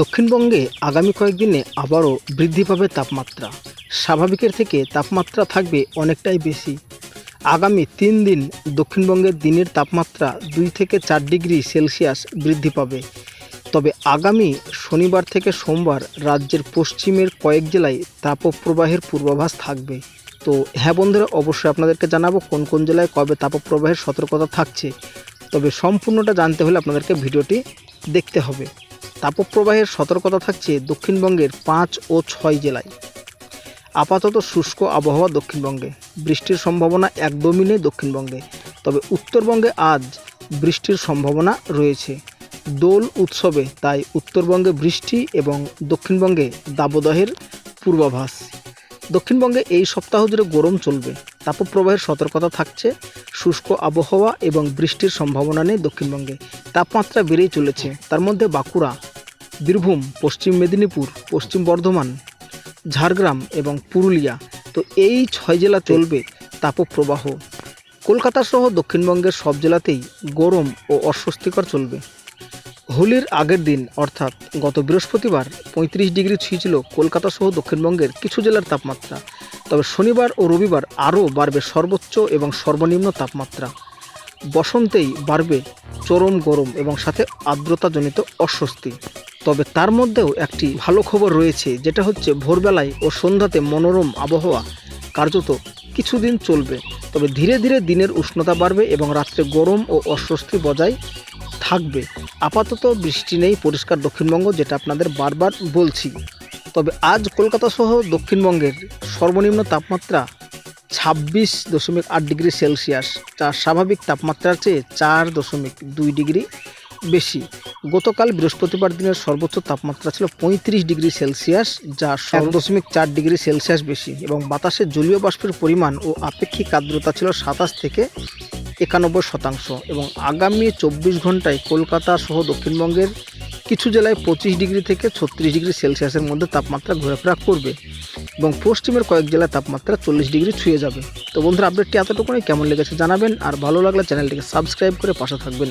দক্ষিণবঙ্গে আগামী কয়েকদিনে আবারও বৃদ্ধি পাবে তাপমাত্রা। স্বাভাবিকের থেকে তাপমাত্রা থাকবে অনেকটাই বেশি। আগামী তিন দিন দক্ষিণবঙ্গের দিনের তাপমাত্রা দুই থেকে চার ডিগ্রি সেলসিয়াস বৃদ্ধি পাবে। তবে আগামী শনিবার থেকে সোমবার রাজ্যের পশ্চিমের কয়েক জেলায় তাপপ্রবাহের পূর্বাভাস থাকবে। তো হ্যাঁ বন্ধুরা, অবশ্যই আপনাদেরকে জানাব কোন কোন জেলায় কবে তাপপ্রবাহের সতর্কতা থাকছে। তবে সম্পূর্ণটা জানতে হলে আপনাদেরকে ভিডিওটি দেখতে হবে। তাপপ্রবাহের সতর্কতা থাকছে দক্ষিণবঙ্গের পাঁচ ও ছয় জেলায়। আপাতত শুষ্ক আবহাওয়া দক্ষিণবঙ্গে, বৃষ্টির সম্ভাবনা একদমই নেই দক্ষিণবঙ্গে, তবে উত্তরবঙ্গে আজ বৃষ্টির সম্ভাবনা রয়েছে। দোল উৎসবে তাই উত্তরবঙ্গে বৃষ্টি এবং দক্ষিণবঙ্গে দাবদাহের পূর্বাভাস। দক্ষিণবঙ্গে এই সপ্তাহ জুড়ে গরম চলবে, তাপপ্রবাহের সতর্কতা থাকছে, শুষ্ক আবহাওয়া এবং বৃষ্টির সম্ভাবনা নেই দক্ষিণবঙ্গে। তাপমাত্রা বেড়েই চলেছে, তার মধ্যে বাঁকুড়া বীরভূম, পশ্চিম মেদিনীপুর, পশ্চিম বর্ধমান, ঝাড়গ্রাম এবং পুরুলিয়া। তো এই ছয় জেলা চলবে তাপপ্রবাহ। কলকাতা সহ দক্ষিণবঙ্গের সব জেলাতেই গরম ও অস্বস্তিকর চলবে। হোলির আগের দিন, অর্থাৎ গত বৃহস্পতিবার, পঁয়ত্রিশ ডিগ্রি ছুঁয়েছিল কলকাতা সহ দক্ষিণবঙ্গের কিছু জেলার তাপমাত্রা। তবে শনিবার ও রবিবার আরও বাড়বে সর্বোচ্চ এবং সর্বনিম্ন তাপমাত্রা। বসন্তেই বাড়বে চরম গরম এবং সাথে আর্দ্রতাজনিত অস্বস্তি। তবে তার মধ্যেও একটি ভালো খবর রয়েছে, যেটা হচ্ছে ভোরবেলায় ও সন্ধ্যাতে মনোরম আবহাওয়া কার্যত কিছুদিন চলবে। তবে ধীরে ধীরে দিনের উষ্ণতা বাড়বে এবং রাত্রে গরম ও অস্বস্তি বজায় থাকবে। আপাতত বৃষ্টি নেই পরিষ্কার দক্ষিণবঙ্গ, যেটা আপনাদের বারবার বলছি। তবে আজ কলকাতা সহ দক্ষিণবঙ্গের সর্বনিম্ন তাপমাত্রা ছাব্বিশ দশমিক আট ডিগ্রি সেলসিয়াস, যা স্বাভাবিক তাপমাত্রার চেয়ে চার দশমিক দুই ডিগ্রি। বেশি। গতকাল বৃহস্পতিবার দিনের সর্বোচ্চ তাপমাত্রা ছিল পঁয়ত্রিশ ডিগ্রি সেলসিয়াস, যা এক দশমিক চার ডিগ্রি সেলসিয়াস বেশি এবং বাতাসে জলীয় বাষ্পের পরিমাণ ও আপেক্ষিক আর্দ্রতা ছিল সাতাশ থেকে একানব্বই শতাংশ এবং আগামী চব্বিশ ঘন্টায় কলকাতা সহ দক্ষিণবঙ্গের কিছু জেলায় পঁচিশ ডিগ্রি থেকে ছত্রিশ ডিগ্রি সেলসিয়াসের মধ্যে তাপমাত্রা ঘোরাফেরা করবে এবং পশ্চিমের কয়েক জেলায় তাপমাত্রা চল্লিশ ডিগ্রি ছুঁয়ে যাবে। তো বন্ধুরা আপডেটটি এতটুকুনি কেমন লেগেছে জানাবেন আর ভালো লাগলে চ্যানেলটিকে সাবস্ক্রাইব করে পাশে থাকবেন।